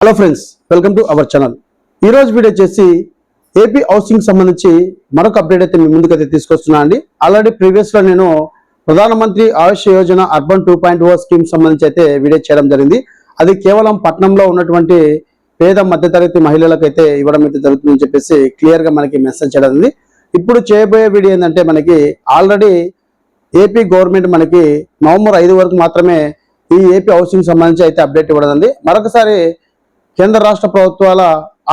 Hello friends welcome to our channel ఈరోజు video వచ్చేసి AP housing సంబంధించి మరొక అప్డేట్ అయితే మీ ముందుకైతే తీసుకొస్తున్నా అండి. ఆల్రెడీ ప్రీవియస్లో నేను Pradhan Mantri Awas Yojana urban two point O scheme సంబంధించి అయితే వీడియో చేయడం జరిగింది. అది కేవలం పట్టణంలో ఉన్నటువంటి పేద మధ్యతరగతి మహిళలకైతే ఇవ్వడం అయితే జరుగుతుందని చెప్పేసి క్లియర్గా మనకి మెసేజ్ చేయడం ఇప్పుడు చేయబోయే వీడియో ఏంటంటే మనకి ఆల్రెడీ ఏపీ గవర్నమెంట్ మనకి నవంబర్ ఐదు వరకు మాత్రమే ఈ ఏపీ హౌసింగ్ సంబంధించి అయితే అప్డేట్ ఇవ్వడం మరొకసారి కేంద్ర రాష్ట్ర ప్రభుత్వాల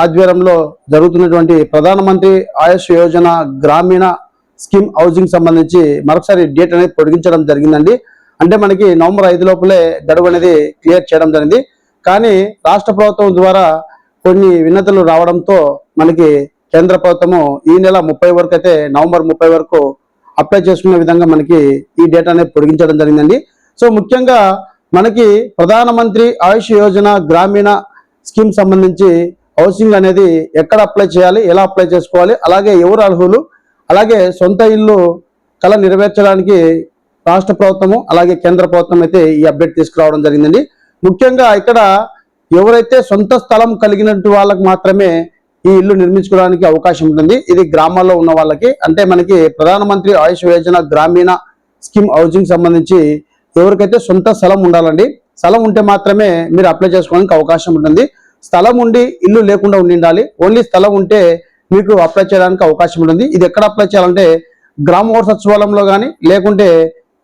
ఆధ్వర్యంలో జరుగుతున్నటువంటి ప్రధానమంత్రి ఆయుష్ యోజన గ్రామీణ స్కీమ్ హౌసింగ్ సంబంధించి మరొకసారి డేట్ అనేది పొడిగించడం జరిగిందండి. అంటే మనకి నవంబర్ ఐదు లోపలే గడువు అనేది క్లియర్ చేయడం జరిగింది. కానీ రాష్ట్ర ప్రభుత్వం ద్వారా కొన్ని విన్నతులు రావడంతో మనకి కేంద్ర ప్రభుత్వము ఈ నెల ముప్పై వరకు అయితే నవంబర్ ముప్పై వరకు అప్లై చేసుకునే విధంగా మనకి ఈ డేటా అనేది పొడిగించడం జరిగిందండి. సో ముఖ్యంగా మనకి ప్రధానమంత్రి ఆయుష్ యోజన గ్రామీణ స్కీమ్ సంబంధించి హౌసింగ్ అనేది ఎక్కడ అప్లై చేయాలి ఎలా అప్లై చేసుకోవాలి అలాగే ఎవరు అర్హులు అలాగే సొంత ఇల్లు కళ నెరవేర్చడానికి రాష్ట్ర ప్రభుత్వము అలాగే కేంద్ర ప్రభుత్వం అయితే ఈ అప్డేట్ తీసుకురావడం జరిగిందండి. ముఖ్యంగా ఇక్కడ ఎవరైతే సొంత స్థలం కలిగినట్టు వాళ్ళకు మాత్రమే ఈ ఇల్లు నిర్మించుకోవడానికి అవకాశం ఉంటుంది. ఇది గ్రామాల్లో ఉన్న వాళ్ళకి అంటే మనకి ప్రధానమంత్రి ఆయుష్ యోజన గ్రామీణ స్కీమ్ హౌసింగ్ సంబంధించి ఎవరికైతే సొంత స్థలం ఉండాలండి స్థలం ఉంటే మాత్రమే మీరు అప్లై చేసుకోవడానికి అవకాశం ఉంటుంది. స్థలం ఉండి ఇల్లు లేకుండా ఉండి ఉండాలి ఓన్లీ స్థలం ఉంటే మీకు అప్లై చేయడానికి అవకాశం ఉంటుంది. ఇది ఎక్కడ అప్లై చేయాలంటే గ్రామ సచివాలయంలో కానీ లేకుంటే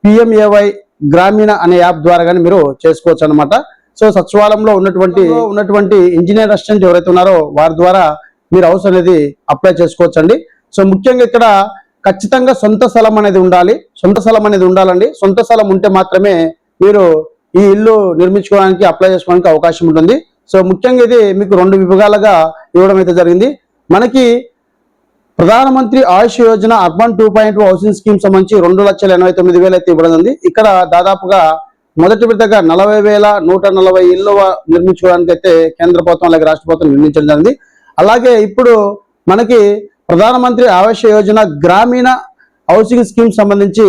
పిఎంఏవై గ్రామీణ అనే యాప్ ద్వారా కానీ మీరు చేసుకోవచ్చు అనమాట సో సచివాలయంలో ఉన్నటువంటి ఉన్నటువంటి ఇంజనీర్ అసిస్టెంట్ ఎవరైతే ఉన్నారో వారి ద్వారా మీరు హౌస్ అనేది అప్లై చేసుకోవచ్చు అండి సో ముఖ్యంగా ఇక్కడ ఖచ్చితంగా సొంత స్థలం అనేది ఉండాలి. సొంత స్థలం అనేది ఉండాలండి. సొంత స్థలం ఉంటే మాత్రమే మీరు ఈ ఇల్లు నిర్మించుకోవడానికి అప్లై చేసుకోవడానికి అవకాశం ఉంటుంది. సో ముఖ్యంగా ఇది మీకు రెండు విభాగాలుగా ఇవ్వడం అయితే జరిగింది. మనకి Pradhan Mantri Awas Yojana urban two point housing scheme సంబంధించి రెండు లక్షల ఎనభై తొమ్మిది వేలు అయితే ఇవ్వడం ఉంది ఇక్కడ దాదాపుగా మొదటి విడతగా నలభై వేల నూట నలభై ఇల్లు నిర్మించుకోవడానికి అయితే కేంద్ర ప్రభుత్వం అలాగే రాష్ట్ర ప్రభుత్వం నిర్మించడం జరిగింది. అలాగే ఇప్పుడు మనకి ప్రధానమంత్రి ఆవాస యోజన గ్రామీణ హౌసింగ్ స్కీమ్ సంబంధించి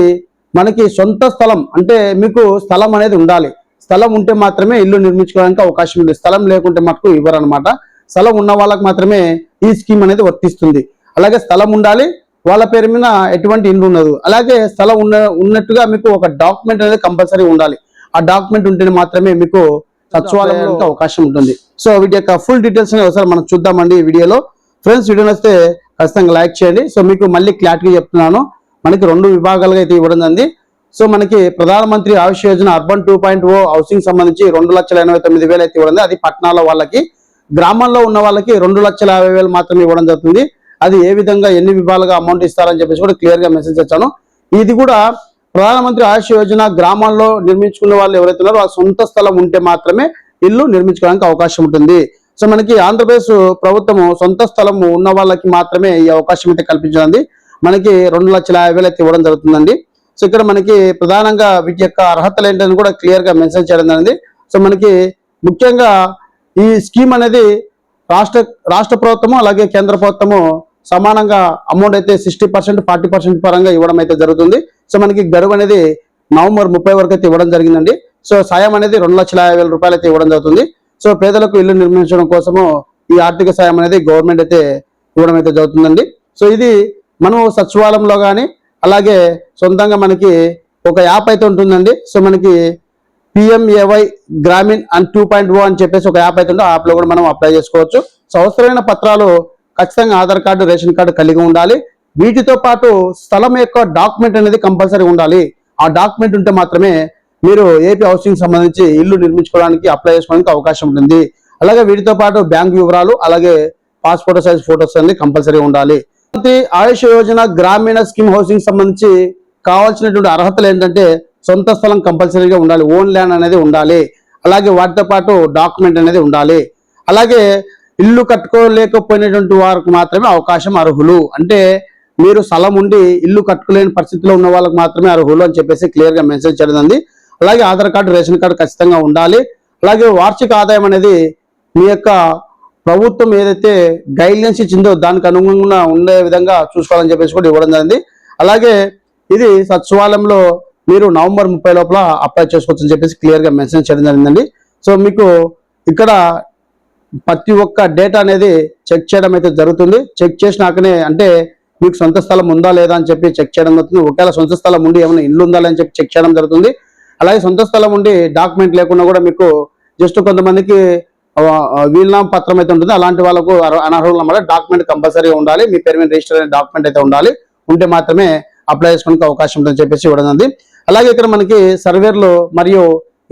మనకి సొంత స్థలం అంటే మీకు స్థలం అనేది ఉండాలి. స్థలం ఉంటే మాత్రమే ఇల్లు నిర్మించుకోవడానికి అవకాశం ఉంది. స్థలం లేకుంటే మటుకు ఇవ్వరనమాట స్థలం ఉన్న వాళ్ళకి మాత్రమే ఈ స్కీమ్ అనేది వర్తిస్తుంది. అలాగే స్థలం ఉండాలి వాళ్ళ పేరు మీద ఎటువంటి ఇల్లు ఉండదు. అలాగే స్థలం ఉన్న ఉన్నట్టుగా మీకు ఒక డాక్యుమెంట్ అనేది కంపల్సరీ ఉండాలి. ఆ డాక్యుమెంట్ ఉంటేనే మాత్రమే మీకు సచివాలయానికి అవకాశం ఉంటుంది. సో వీటి యొక్క ఫుల్ డీటెయిల్స్ ఒకసారి మనం చూద్దామండి ఈ వీడియోలో. ఫ్రెండ్స్ వీడియో వస్తే ఖచ్చితంగా లైక్ చేయండి. సో మీకు మళ్ళీ క్లారిటీగా చెప్తున్నాను. మనకి రెండు విభాగాలుగా అయితే ఇవ్వడం జరిగింది. సో మనకి Pradhan Mantri Awas Yojana urban two point O housing సంబంధించి రెండు లక్షల ఎనభై తొమ్మిది వేలు అయితే ఇవ్వడం అది పట్టణాల వాళ్ళకి గ్రామాల్లో ఉన్న వాళ్ళకి రెండు లక్షల యాభై వేలు మాత్రమే ఇవ్వడం జరుగుతుంది. అది ఏ విధంగా ఎన్ని విభాగాలుగా అమౌంట్ ఇస్తారని చెప్పేసి కూడా క్లియర్గా మెసేజ్ వచ్చాను ఇది కూడా ప్రధానమంత్రి ఆయుష్ యోజన గ్రామాల్లో నిర్మించుకున్న వాళ్ళు ఎవరైతే ఉన్నారో వాళ్ళ సొంత స్థలం ఉంటే మాత్రమే ఇల్లు నిర్మించుకోవడానికి అవకాశం ఉంటుంది. సో మనకి ఆంధ్రప్రదేశ్ ప్రభుత్వము సొంత స్థలం ఉన్న వాళ్ళకి మాత్రమే ఈ అవకాశం అయితే కల్పించింది మనకి రెండు లక్షల యాభై వేలు అయితే ఇవ్వడం జరుగుతుందండి. సో ఇక్కడ మనకి ప్రధానంగా వీటి యొక్క అర్హతలు ఏంటని కూడా క్లియర్గా మెన్షన్ చేయడం జరిగింది. సో మనకి ముఖ్యంగా ఈ స్కీమ్ అనేది రాష్ట్ర రాష్ట్ర ప్రభుత్వము అలాగే కేంద్ర ప్రభుత్వము సమానంగా అమౌంట్ అయితే సిక్స్టీ పర్సెంట్ ఫార్టీ పర్సెంట్ పరంగా ఇవ్వడం అయితే జరుగుతుంది. సో మనకి గడువు అనేది నవంబర్ ముప్పై వరకు అయితే ఇవ్వడం జరిగిందండి. సో సాయం అనేది రెండు లక్షల యాభై వేల రూపాయలు అయితే ఇవ్వడం జరుగుతుంది. సో పేదలకు ఇల్లు నిర్మించడం కోసము ఈ ఆర్థిక సాయం అనేది గవర్నమెంట్ అయితే ఇవ్వడం అయితే జరుగుతుందండి. సో ఇది మనం సచివాలయంలో కానీ అలాగే సొంతంగా మనకి ఒక యాప్ అయితే ఉంటుందండి. సో మనకి PMAY Gramin and two point O అని చెప్పేసి ఒక యాప్ అయితే ఉందో ఆ యాప్లో కూడా మనం అప్లై చేసుకోవచ్చు. సో అవసరమైన పత్రాలు ఖచ్చితంగా ఆధార్ కార్డు రేషన్ కార్డు కలిగి ఉండాలి. వీటితో పాటు స్థలం యొక్క డాక్యుమెంట్ అనేది కంపల్సరీ ఉండాలి. ఆ డాక్యుమెంట్ ఉంటే మాత్రమే మీరు ఏపీ హౌసింగ్ సంబంధించి ఇల్లు నిర్మించుకోవడానికి అప్లై చేసుకోవడానికి అవకాశం ఉంటుంది. అలాగే వీటితో పాటు బ్యాంక్ వివరాలు అలాగే పాస్పోర్ట్ సైజ్ ఫోటోస్ అనేది కంపల్సరీ ఉండాలి. ఆయుష్ యోజన గ్రామీణ స్కీమ్ హౌసింగ్ సంబంధించి కావాల్సినటువంటి అర్హతలు ఏంటంటే సొంత స్థలం కంపల్సరీగా ఉండాలి. ఓన్ ల్యాండ్ అనేది ఉండాలి. అలాగే వాటితో పాటు డాక్యుమెంట్ అనేది ఉండాలి. అలాగే ఇల్లు కట్టుకోలేకపోయినటువంటి వారికి మాత్రమే అవకాశం అర్హులు. అంటే మీరు స్థలం ఉండి ఇల్లు కట్టుకోలేని పరిస్థితిలో ఉన్న వాళ్ళకి మాత్రమే అర్హులు అని చెప్పేసి క్లియర్గా మెసేజ్ చేయడం అలాగే ఆధార్ కార్డు రేషన్ కార్డు ఖచ్చితంగా ఉండాలి. అలాగే వార్షిక ఆదాయం అనేది మీ యొక్క ప్రభుత్వం ఏదైతే గైడ్లైన్స్ ఇచ్చిందో దానికి అనుగుణంగా ఉండే విధంగా చూసుకోవాలని చెప్పేసి కూడా ఇవ్వడం జరిగింది. అలాగే ఇది సచివాలయంలో మీరు నవంబర్ ముప్పై లోపల అప్లై చేసుకోవచ్చని చెప్పేసి క్లియర్గా మెన్షన్ చేయడం జరిగిందండి. సో మీకు ఇక్కడ ప్రతి ఒక్క డేటా అనేది చెక్ చేయడం అయితే జరుగుతుంది. చెక్ చేసినాకనే అంటే మీకు సొంత స్థలం ఉందా లేదా అని చెప్పి చెక్ చేయడం జరుగుతుంది. ఒకవేళ సొంత స్థలం ఉండి ఏమైనా ఇల్లు ఉందా అని చెప్పి చెక్ చేయడం జరుగుతుంది. అలాగే సొంత స్థలం ఉండి డాక్యుమెంట్ లేకుండా కూడా మీకు జస్ట్ కొంతమందికి వీలునామ పత్రం అయితే ఉంటుంది. అలాంటి వాళ్ళకు అనర్హులు అన్నమాట డాక్యుమెంట్ కంపల్సరీగా ఉండాలి. మీ పేరు మీద రిజిస్టర్ అయిన డాక్యుమెంట్ అయితే ఉండాలి. ఉంటే మాత్రమే అప్లై చేసుకోవడానికి అవకాశం ఉంటుందని చెప్పేసి ఇవ్వడం అలాగే ఇక్కడ మనకి సర్వేర్లు మరియు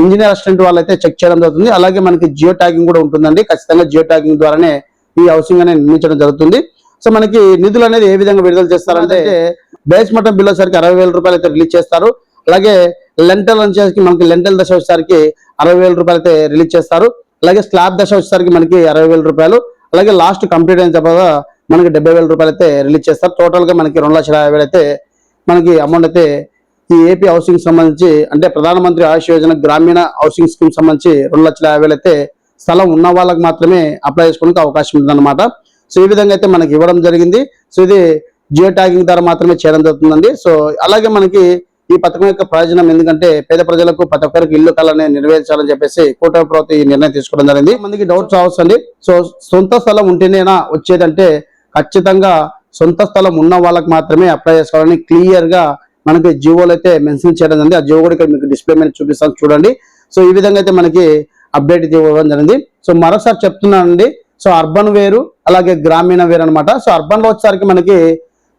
ఇంజనీర్ అసిస్టెంట్ వాళ్ళైతే చెక్ చేయడం జరుగుతుంది. అలాగే మనకి జియో ట్యాగింగ్ కూడా ఉంటుందండి. ఖచ్చితంగా జియో ట్యాగింగ్ ద్వారానే ఈ హౌసింగ్ అనేది నిర్మించడం జరుగుతుంది. సో మనకి నిధులు అనేది ఏ విధంగా విడుదల చేస్తారంటే బేస్ మఠం బిల్ వచ్చేసరికి అరవై వేల రూపాయలు అయితే రిలీజ్ చేస్తారు. అలాగే లెంటల్ వచ్చేసరికి మనకి లెంటల్ దశ వచ్చేసరికి అరవై వేల రూపాయలు అయితే రిలీజ్ చేస్తారు. అలాగే స్లాబ్ దశ వచ్చేసరికి మనకి అరవై వేల రూపాయలు. అలాగే లాస్ట్ కంప్లీట్ అయిన తర్వాత మనకి డెబ్బై వేల రూపాయలు అయితే రిలీజ్ చేస్తారు టోటల్గా మనకి రెండు లక్షల యాభై వేలు అయితే మనకి అమౌంట్ అయితే ఈ ఏపీ హౌసింగ్ సంబంధించి అంటే ప్రధానమంత్రి ఆయుష్ యోజన గ్రామీణ హౌసింగ్ స్కీమ్ సంబంధించి రెండు లక్షల యాభై వేలు అయితే స్థలం ఉన్న వాళ్ళకి మాత్రమే అప్లై చేసుకోవడానికి అవకాశం ఉందన్నమాట. సో ఈ విధంగా అయితే మనకి ఇవ్వడం జరిగింది. సో ఇది జియో ట్యాగింగ్ ద్వారా మాత్రమే చేయడం జరుగుతుందండి. సో అలాగే మనకి ఈ పథకం యొక్క ప్రయోజనం ఎందుకంటే పేద ప్రజలకు ప్రతి ఒక్కరికి ఇల్లు కళని నెరవేర్చాలని చెప్పేసి కూటమి ప్రభుత్వం ఈ నిర్ణయం తీసుకోవడం జరిగింది. మందికి డౌట్స్ అండి సో సొంత స్థలం ఉంటేనేనా వచ్చేదంటే ఖచ్చితంగా సొంత స్థలం ఉన్న వాళ్ళకి మాత్రమే అప్లై చేసుకోవాలని క్లియర్గా మనకి జియోలు అయితే మెన్షన్ చేయడం జరిగింది. ఆ జియో కూడా ఇక్కడ మీకు డిస్ప్లే మీద చూపిస్తాను చూడండి. సో ఈ విధంగా అయితే మనకి అప్డేట్ ఇవ్వడం జరిగింది. సో మరోసారి చెప్తున్నానండి. సో అర్బన్ వేరు అలాగే గ్రామీణ వేరు అనమాట సో అర్బన్లో వచ్చేసరికి మనకి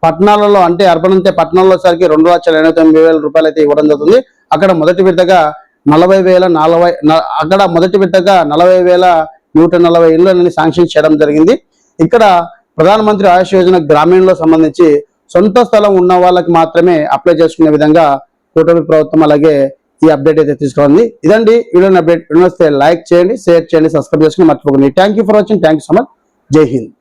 పట్టణాలలో అంటే అర్బన్ అంటే పట్టణాల్లో సరికి రెండు లక్షల ఎనభై తొమ్మిది వేల రూపాయలు అయితే ఇవ్వడం జరుగుతుంది. అక్కడ మొదటి విడతగా నలభై వేల నలభై అక్కడ మొదటి విడతగా నలభై వేల నూట నలభై ఇళ్ళు శాంక్షన్ చేయడం జరిగింది. ఇక్కడ ప్రధానమంత్రి ఆయుష్ యోజన గ్రామీణలో సంబంధించి సొంత స్థలం ఉన్న వాళ్ళకి మాత్రమే అప్లై చేసుకునే విధంగా కూటమి ప్రభుత్వం అలాగే ఈ అప్డేట్ అయితే తీసుకుంది ఇదండి. వీడియోని అప్డేట్ వీడియో వస్తే లైక్ చేయండి షేర్ చేయండి సబ్స్క్రైబ్ చేసుకుని మర్చిపోకండి. Thank you for watching thank so much Jai Hind.